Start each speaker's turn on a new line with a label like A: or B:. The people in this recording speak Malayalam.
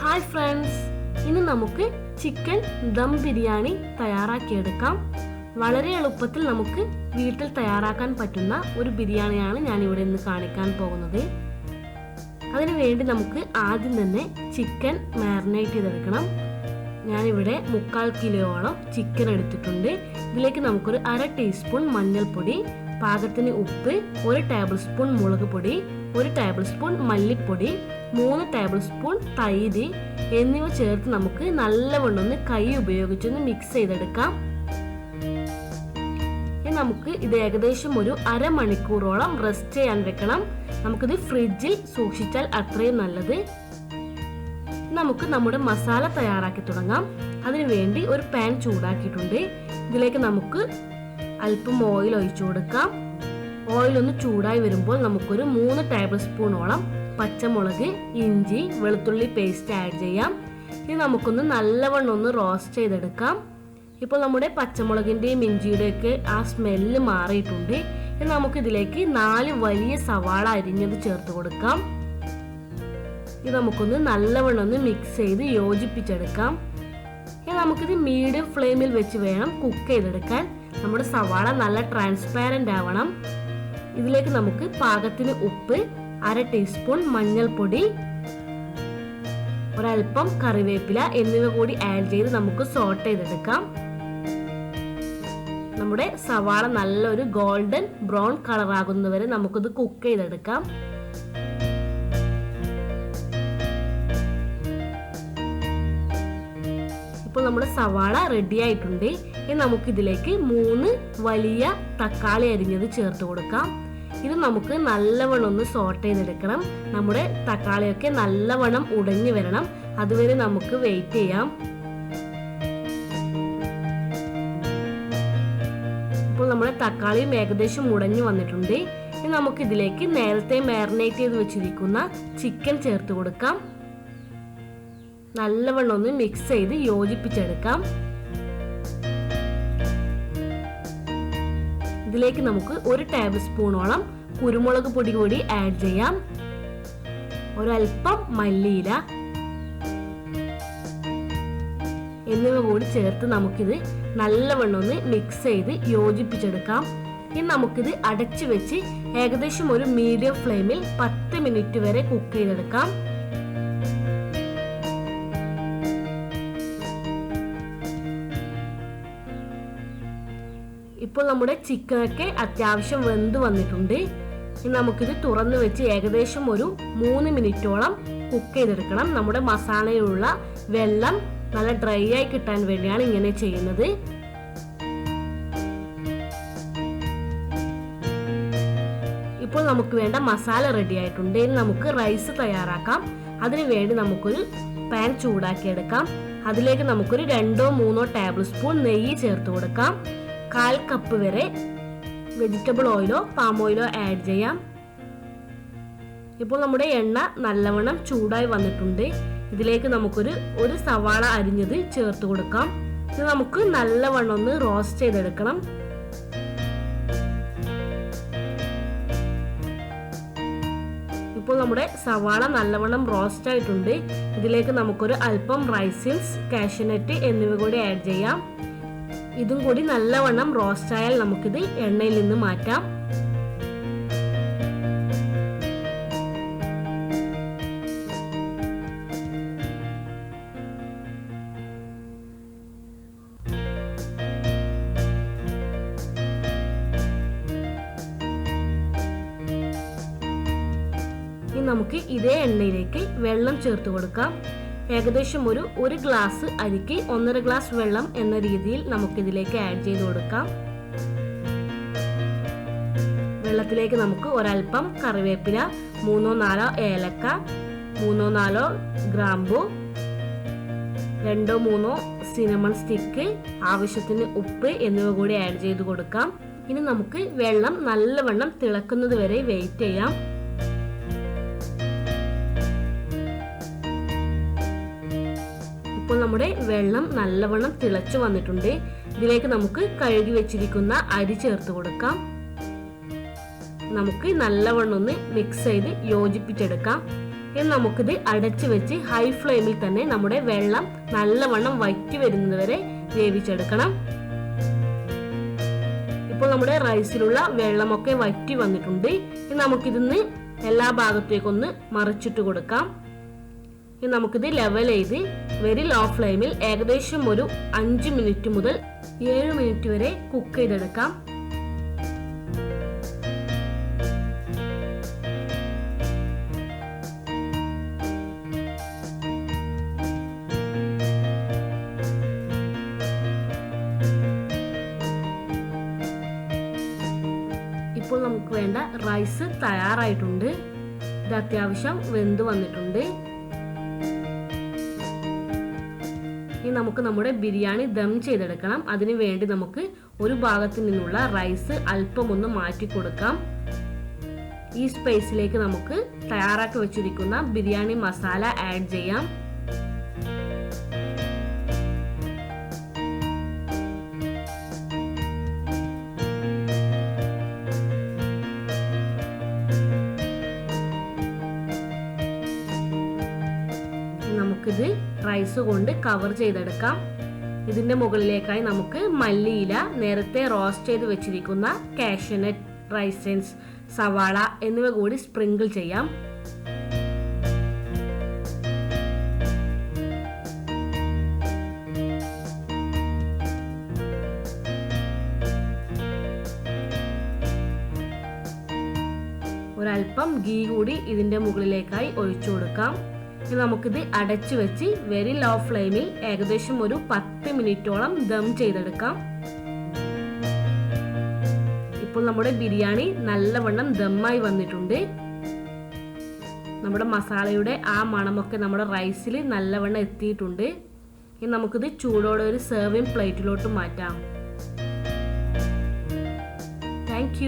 A: ഹായ് ഫ്രണ്ട്സ് ഇനി നമുക്ക് ചിക്കൻ ദം ബിരിയാണി തയ്യാറാക്കിയെടുക്കാം. വളരെ എളുപ്പത്തിൽ നമുക്ക് വീട്ടിൽ തയ്യാറാക്കാൻ പറ്റുന്ന ഒരു ബിരിയാണിയാണ് ഞാൻ ഇവിടെ ഇന്ന് കാണിക്കാൻ പോകുന്നത്. അതിനു വേണ്ടി നമുക്ക് ആദ്യം തന്നെ ചിക്കൻ മാറിനേറ്റ് ചെയ്തെടുക്കണം. ഞാനിവിടെ മുക്കാൽ കിലോയോളം ചിക്കൻ എടുത്തിട്ടുണ്ട്. ഇതിലേക്ക് നമുക്കൊരു അര ടീസ്പൂൺ മഞ്ഞൾപ്പൊടി പാകത്തിന് ഉപ്പ് ഒരു ടേബിൾ സ്പൂൺ മുളക് പൊടി ഒരു ടേബിൾ സ്പൂൺ മല്ലിപ്പൊടി മൂന്ന് ടേബിൾ സ്പൂൺ തൈര് എന്നിവ ചേർത്ത് നമുക്ക് നല്ലവണ്ണം ഒന്ന് കൈ ഉപയോഗിച്ചൊന്ന് മിക്സ് ചെയ്തെടുക്കാം. ഇനി നമുക്ക് ഇത് ഏകദേശം ഒരു അരമണിക്കൂറോളം റെസ്റ്റ് ചെയ്യാൻ വെക്കണം. നമുക്കിത് ഫ്രിഡ്ജിൽ സൂക്ഷിച്ചാൽ അത്രയും നല്ലത്. നമുക്ക് നമ്മുടെ മസാല തയ്യാറാക്കി തുടങ്ങാം. അതിനു വേണ്ടി ഒരു പാൻ ചൂടാക്കിയിട്ടുണ്ട്. ഇതിലേക്ക് നമുക്ക് അല്പം ഓയിൽ ഒഴിച്ചു കൊടുക്കാം. ഓയിൽ ഒന്ന് ചൂടായി വരുമ്പോൾ നമുക്കൊരു മൂന്ന് ടേബിൾ സ്പൂണോളം പച്ചമുളക് ഇഞ്ചി വെളുത്തുള്ളി പേസ്റ്റ് ആഡ് ചെയ്യാം. ഇനി നമുക്കൊന്ന് നല്ലവണ്ണം ഒന്ന് റോസ്റ്റ് ചെയ്തെടുക്കാം. ഇപ്പോൾ നമ്മുടെ പച്ചമുളകിന്റെയും ഇഞ്ചിയുടെയൊക്കെ ആ സ്മെല്ല് മാറിയിട്ടുണ്ട്. ഇനി നമുക്കിതിലേക്ക് നാല് വലിയ സവാള അരിഞ്ഞത് ചേർത്ത് കൊടുക്കാം. ഇത് നമുക്കൊന്ന് നല്ലവണ്ണം ഒന്ന് മിക്സ് ചെയ്ത് യോജിപ്പിച്ചെടുക്കാം. നമുക്കിത് മീഡിയം ഫ്ലെയിമിൽ വെച്ച് വേണം കുക്ക് ചെയ്തെടുക്കാൻ. നമ്മുടെ സവാള നല്ല ട്രാൻസ്പാരന്റ് ആവണം. ഇതിലേക്ക് നമുക്ക് പാകത്തിന് ഉപ്പ് അര ടീസ്പൂൺ മഞ്ഞൾപ്പൊടി ഒരൽപ്പം കറിവേപ്പില എന്നിവ കൂടി ആഡ് ചെയ്ത് നമുക്ക് സോട്ട് ചെയ്തെടുക്കാം. നമ്മുടെ സവാള നല്ലൊരു ഗോൾഡൻ ബ്രൗൺ കളർ ആകുന്നവരെ നമുക്കിത് കുക്ക് ചെയ്തെടുക്കാം. ഇപ്പോൾ നമ്മുടെ സവാള റെഡി ആയിട്ടുണ്ട്. ഇനി നമുക്കിതിലേക്ക് മൂന്ന് വലിയ തക്കാളി അരിഞ്ഞത് ചേർത്ത് കൊടുക്കാം. ഇത് നമുക്ക് നല്ലവണ്ണം ഒന്ന് സോട്ട് ചെയ്തെടുക്കണം. നമ്മുടെ തക്കാളിയൊക്കെ നല്ലവണ്ണം ഉടഞ്ഞു വരണം. അതുവരെ നമുക്ക് വെയിറ്റ് ചെയ്യാം. ഇപ്പോൾ നമ്മുടെ തക്കാളിയും ഏകദേശം ഉടഞ്ഞു വന്നിട്ടുണ്ട്. ഇനി നമുക്കിതിലേക്ക് നേരത്തെ മാരിനേറ്റ് ചെയ്ത് വെച്ചിരിക്കുന്ന ചിക്കൻ ചേർത്ത് കൊടുക്കാം. നല്ലവണ്ണം ഒന്ന് മിക്സ് ചെയ്ത് യോജിപ്പിച്ചെടുക്കാം. ഇതിലേക്ക് നമുക്ക് ഒരു ടേബിൾ സ്പൂണോളം കുരുമുളക് പൊടി കൂടി ആഡ് ചെയ്യാം. ഒരൽപ്പം മല്ലിയില. എന്നിവ കൂടി ചേർത്ത് നമുക്കിത് നല്ലവണ്ണം ഒന്ന് മിക്സ് ചെയ്ത് യോജിപ്പിച്ചെടുക്കാം. ഇനി നമുക്കിത് അടച്ചു വെച്ച് ഏകദേശം ഒരു മീഡിയം ഫ്ലെയിമിൽ പത്ത് മിനിറ്റ് വരെ കുക്ക് ചെയ്തെടുക്കാം. ഇപ്പോൾ നമ്മുടെ ചിക്കനൊക്കെ അത്യാവശ്യം വെന്ത് വന്നിട്ടുണ്ട്. ഇനി നമുക്കിത് തുറന്നു വെച്ച് ഏകദേശം ഒരു മൂന്ന് മിനിറ്റോളം കുക്ക് ചെയ്തെടുക്കണം. നമ്മുടെ മസാലയിലുള്ള വെള്ളം നല്ല ഡ്രൈ ആയി കിട്ടാൻ വേണ്ടിയാണ് ഇങ്ങനെ ചെയ്യുന്നത്. ഇപ്പോൾ നമുക്ക് വേണ്ട മസാല റെഡി ആയിട്ടുണ്ട്. ഇനി നമുക്ക് റൈസ് തയ്യാറാക്കാം. അതിനു വേണ്ടി നമുക്കൊരു പാൻ ചൂടാക്കിയെടുക്കാം. അതിലേക്ക് നമുക്കൊരു രണ്ടോ മൂന്നോ ടേബിൾ സ്പൂൺ നെയ്യ് ചേർത്ത് കൊടുക്കാം. കാൽ കപ്പ് വരെ വെജിറ്റബിൾ ഓയിലോ പാം ഓയിലോ ആഡ് ചെയ്യാം. ഇപ്പോൾ നമ്മുടെ എണ്ണ നല്ലവണ്ണം ചൂടായി വന്നിട്ടുണ്ട്. ഇതിലേക്ക് നമുക്കൊരു ഒരു സവാള അരിഞ്ഞത് ചേർത്ത് കൊടുക്കാം. ഇത് നമുക്ക് നല്ലവണ്ണം ഒന്ന് റോസ്റ്റ് ചെയ്തെടുക്കണം. ഇപ്പോൾ നമ്മുടെ സവാള നല്ലവണ്ണം റോസ്റ്റ് ആയിട്ടുണ്ട്. ഇതിലേക്ക് നമുക്കൊരു അല്പം റൈസിൻസ് കാഷ്യനട്ട് എന്നിവ കൂടി ആഡ് ചെയ്യാം. ഇതും കൂടി നല്ലവണ്ണം റോസ്റ്റ് ആയാൽ നമുക്കിത് എണ്ണയിൽ നിന്ന് മാറ്റാം. നമുക്ക് ഇതേ എണ്ണയിലേക്ക് വെള്ളം ചേർത്ത് കൊടുക്കാം. ഏകദേശം ഒരു ഒരു ഗ്ലാസ് അരിക്ക് ഒന്നര ഗ്ലാസ് വെള്ളം എന്ന രീതിയിൽ നമുക്കിതിലേക്ക് ആഡ് ചെയ്ത് കൊടുക്കാം. വെള്ളത്തിലേക്ക് നമുക്ക് ഒരൽപ്പം കറിവേപ്പില മൂന്നോ നാലോ ഏലക്ക മൂന്നോ നാലോ ഗ്രാമ്പു രണ്ടോ മൂന്നോ സിനമൺ സ്റ്റിക്ക് ആവശ്യത്തിന് ഉപ്പ് എന്നിവ കൂടി ആഡ് ചെയ്ത് കൊടുക്കാം. ഇനി നമുക്ക് വെള്ളം നല്ലവണ്ണം തിളക്കുന്നത് വരെ വെയിറ്റ് ചെയ്യാം. വെള്ളം നല്ലവണ്ണം തിളച്ചു വന്നിട്ടുണ്ട്. ഇതിലേക്ക് നമുക്ക് കഴുകി വെച്ചിരിക്കുന്ന അരി ചേർത്ത് കൊടുക്കാം. നമുക്ക് നല്ലവണ്ണം ഒന്ന് മിക്സ് ചെയ്ത് യോജിപ്പിച്ചെടുക്കാം. ഇനി നമുക്കിത് അടച്ചു വെച്ച് ഹൈ ഫ്ലെയിമിൽ തന്നെ നമ്മുടെ വെള്ളം നല്ലവണ്ണം വറ്റി വരുന്നതുവരെ വേവിച്ചെടുക്കണം. ഇപ്പോൾ നമ്മുടെ റൈസിലുള്ള വെള്ളമൊക്കെ വറ്റി വന്നിട്ടുണ്ട്. ഇനി നമുക്കിതിന്ന് എല്ലാ ഭാഗത്തേക്കൊന്ന് മറിച്ചിട്ട് കൊടുക്കാം. ഇനി നമുക്കിത് ലെവൽ ചെയ്ത് വെരി ലോ ഫ്ലെയിമിൽ ഏകദേശം ഒരു അഞ്ച് മിനിറ്റ് മുതൽ ഏഴ് മിനിറ്റ് വരെ കുക്ക് ചെയ്തെടുക്കാം. ഇപ്പോൾ നമുക്ക് വേണ്ട റൈസ് തയ്യാറായിട്ടുണ്ട്. ഇത് അത്യാവശ്യം വെന്ത് വന്നിട്ടുണ്ട്. ഇനി നമുക്ക് നമ്മുടെ ബിരിയാണി ദം ചെയ്തെടുക്കണം. അതിനു വേണ്ടി നമുക്ക് ഒരു ഭാഗത്ത് നിന്നുള്ള റൈസ് അല്പം ഒന്ന് മാറ്റി കൊടുക്കാം. ഈ സ്പേസിലേക്ക് നമുക്ക് തയ്യാറാക്കി വെച്ചിരിക്കുന്ന ബിരിയാണി മസാല ആഡ് ചെയ്യാം. നമുക്കിത് റൈസ് കൊണ്ട് കവർ ചെയ്തെടുക്കാം. ഇതിന്റെ മുകളിലേക്കായി നമുക്ക് മല്ലിയില നേരത്തെ റോസ്റ്റ് ചെയ്ത് വെച്ചിരിക്കുന്ന കാഷ്യനറ്റ് റൈസൻസ് സവാള എന്നിവ കൂടി സ്പ്രിങ്കിൾ ചെയ്യാം. ഒരൽപ്പം ഗീ കൂടി ഇതിന്റെ മുകളിലേക്കായി ഒഴിച്ചു കൊടുക്കാം. ഇനി നമുക്കിത് അടച്ചു വെച്ച് വെരി ലോ ഫ്ലെയിമിൽ ഏകദേശം ഒരു പത്ത് മിനിറ്റോളം ദം ചെയ്തെടുക്കാം. ഇപ്പോൾ നമ്മുടെ ബിരിയാണി നല്ലവണ്ണം ദമ്മായി വന്നിട്ടുണ്ട്. നമ്മുടെ മസാലയുടെ ആ മണമൊക്കെ നമ്മുടെ റൈസിൽ നല്ലവണ്ണം എത്തിയിട്ടുണ്ട്. ഇനി നമുക്കിത് ചൂടോടെ ഒരു സെർവിങ് പ്ലേറ്റിലോട്ട് മാറ്റാം. താങ്ക്